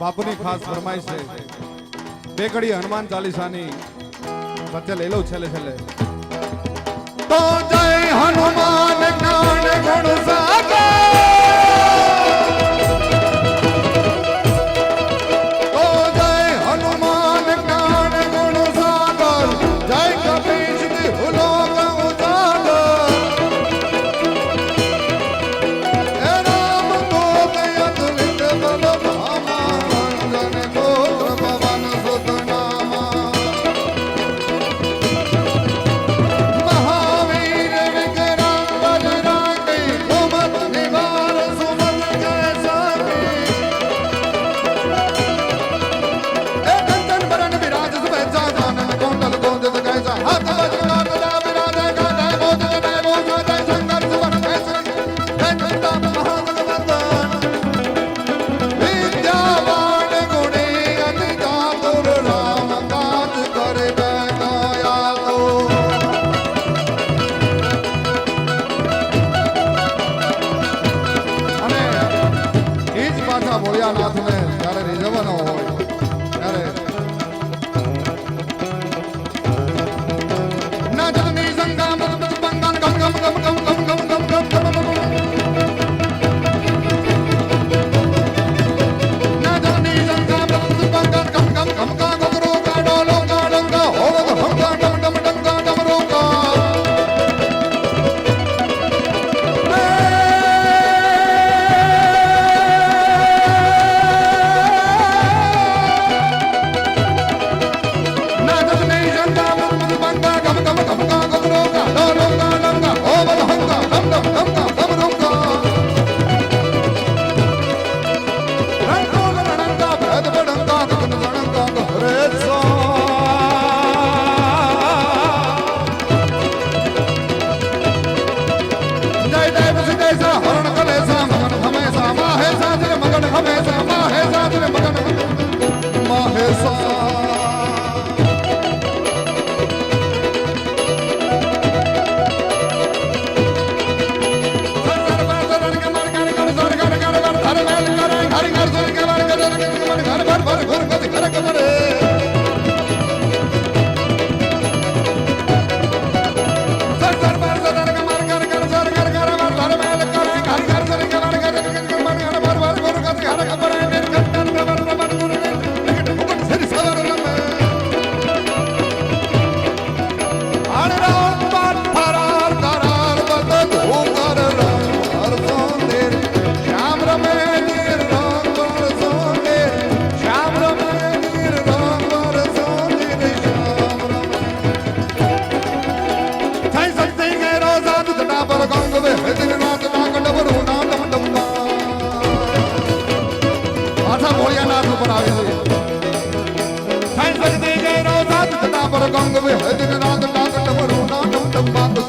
બાપુની ખાસ ફરમાઈશ છે. બે કડી હનુમાન ચાલીસાની વચ્ચે લઈ લઉં છેલ્લે છેલ્લે. તો જય હનુમાન જ્ઞાન ગુણ સાગર করে ભોયાનાથ ઉપર આવ્યો છે સાંઈ સજદે જય રો સાત ગંગ વિહજન નાદ નાદ ટમરો નાદ ટમ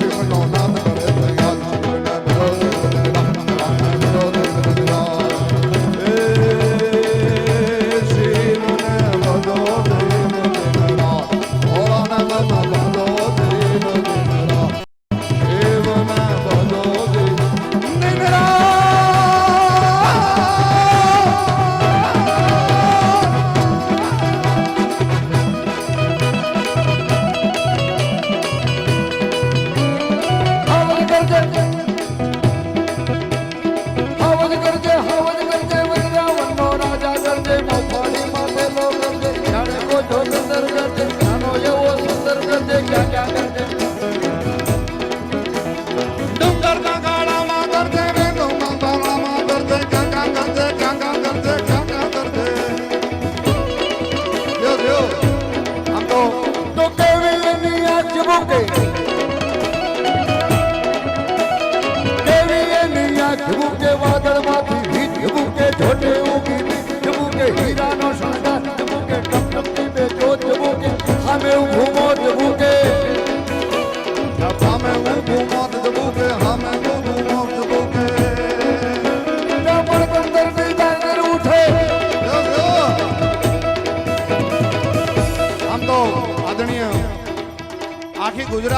હીરાનો સંસાર જબુકે ટપ ટપની કે જબુકે સામે ઊભો જબુકે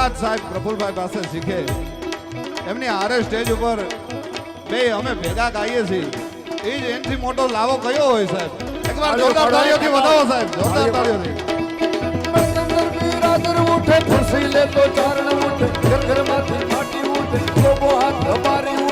વિરાજ સાહેબ પ્રફુલભાઈ પાસે શીખે. એમની આરે સ્ટેજ ઉપર બે અમે ભેગા ગાઈએ છીએ. એ જ એનથી મોટો લાવો કયો હોય સાહેબ? એકવાર જોરદાર તાળીઓથી વધાવો સાહેબ જોરદાર તાળીઓથી. ઉઠે ફસી લે તો ચારણ ઉઠે ઘર ઘરમાંથી માટી ઉઠે લોબો હાથ ધબારી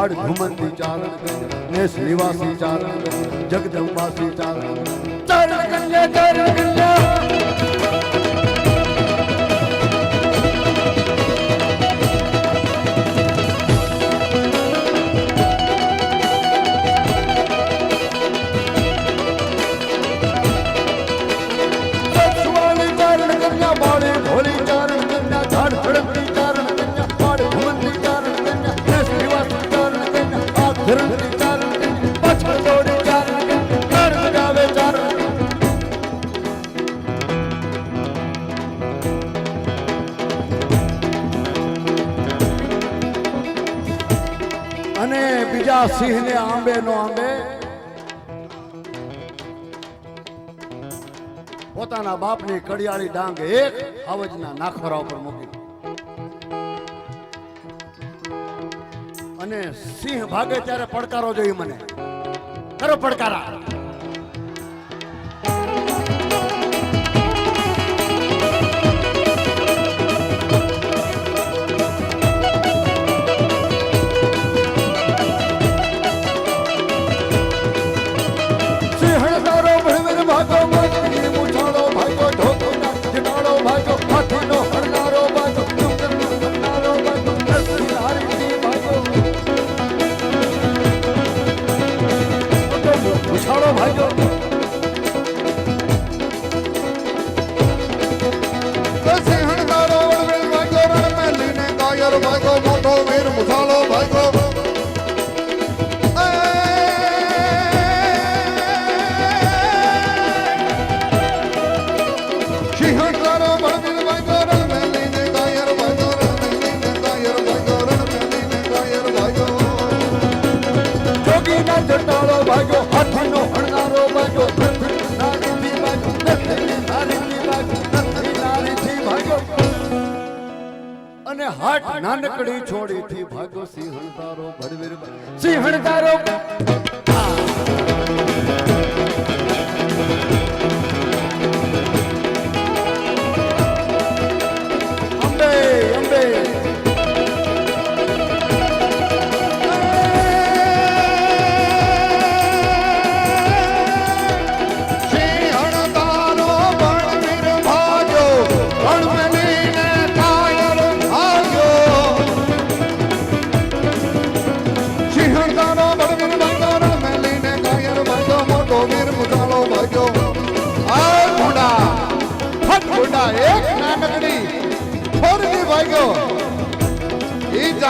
પાડ ઘુમંતી ચારણ કન્યા નેસ નિવાસી ચારણ કન્યા જગદંબાસી ચારણ ચરણ કન્યા ચરણ કન્યા અને બીજા સિંહને આંબે નો આંબે પોતાના બાપની કડિયાળી ડાંગ એક અવજના નાખોરા ઉપર મૂકી. અને સિંહ ભાગે ત્યારે પડકારો જોઈ મને. કરો પડકારા. અને હાટ નાનકડી છોડીથી ભાગો સિંહણ તારો ભડવીર સિંહણ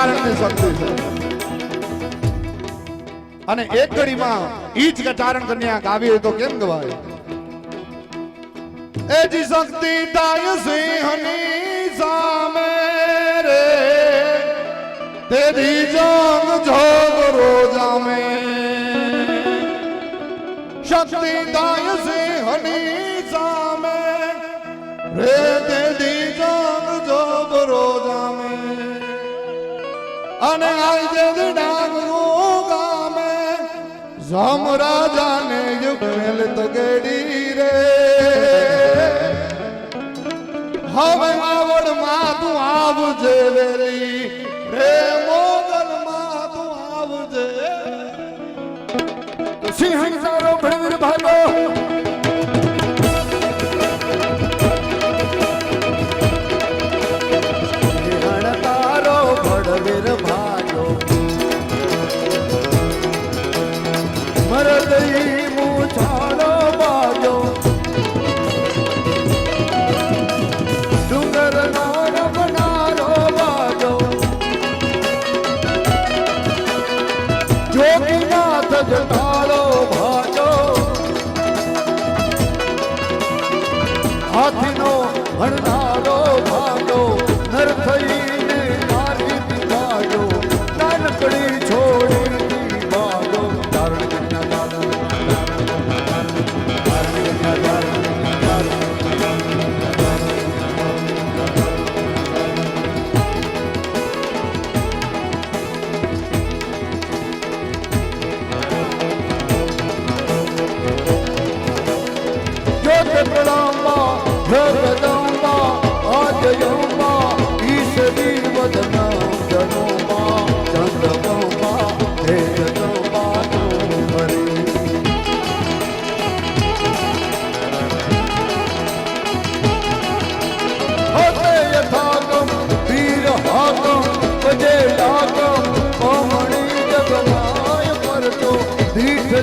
ઈ ચારણની શક્તિ અને એક ઘડીમાં ઈ જ ચારણ કન્યા ગાવી હોય તો કેમ ગવાય? એ જી શક્તિ તાય સિંહની સામે રે તેરી જોગ જોગ રોજામે શક્તિ તાય સિંહની સામે રે અને આજે ડાંગ ગામે જમ રાજાને યુગ મેલ તો ગેડી રે. હવે આવડમાં તું આવજે વેલી રે મોગલ માં તું આવજે. સિંહ સારો ભણવીર ભાગો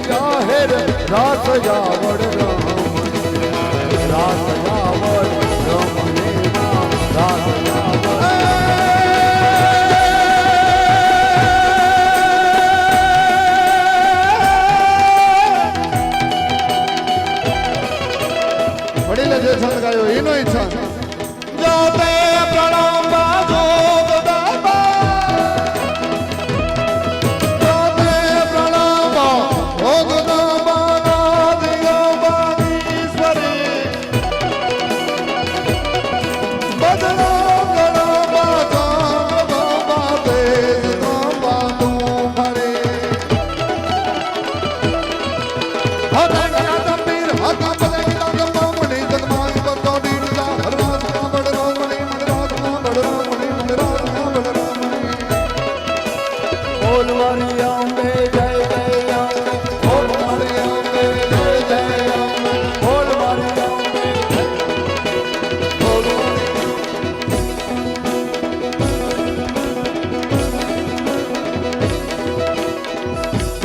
જાહેર રાસ જાવડ રામ. રાસ જાવડ રમને રાસ જાવડ સંત ગાયો એનો ઈચ્છા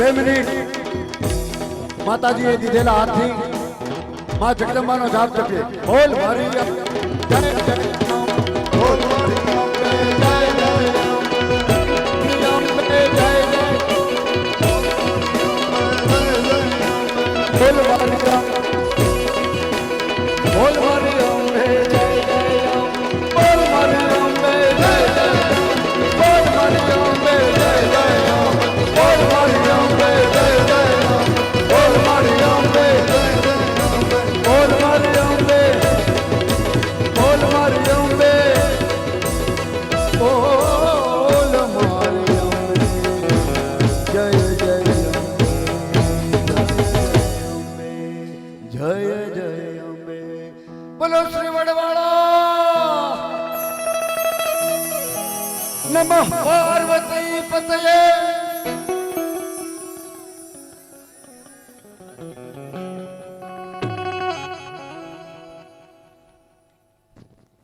बे मिनिट माता जी दीधेला हाथी। माँ जगदम्बा नो जाप जपे बोल भारी નહીં પતયે.